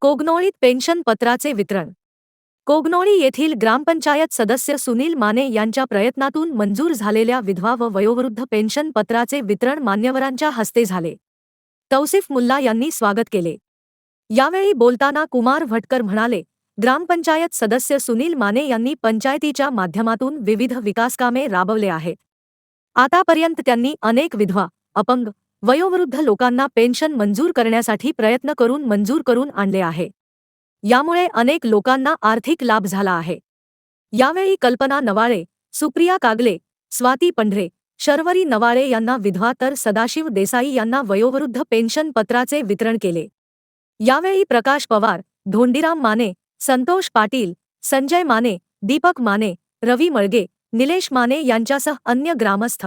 कोगनोळीत pension पत्राचे वितरण. कोगनोळी येथील ग्रामपंचायत सदस्य सुनील माने यांच्या प्रयत्नातून मंजूर झालेल्या विधवा व वयोवृद्ध पेन्शन पत्राचे वितरण मान्यवरांच्या हस्ते झाले. तौसिफ मुल्ला यांनी स्वागत केले. यावेळी बोलताना कुमार भटकर म्हणाले ग्रामपंचायत सदस्य सुनील माने यांनी पंचायतीच्या माध्यमातून विविध विकासकामे राबवले आहेत. आतापर्यंत त्यांनी अनेक विधवा अपंग वयोवृद्ध लोकांना पेन्शन मंजूर करण्यासाठी प्रयत्न करून मंजूर करून आणले आहे. यामुळे अनेक लोकांना आर्थिक लाभ झाला आहे. यावेळी कल्पना नवाळे सुप्रिया कागले स्वाती पंढरे शर्वरी नवाळे यांना विधवा तर सदाशिव देसाई यांना वयोवृद्ध पेन्शन पत्राचे वितरण केले. यावेळी प्रकाश पवार धोंडीराम माने संतोष पाटील संजय माने दीपक माने रवी मळगे निलेश माने यांच्यासह अन्य ग्रामस्थ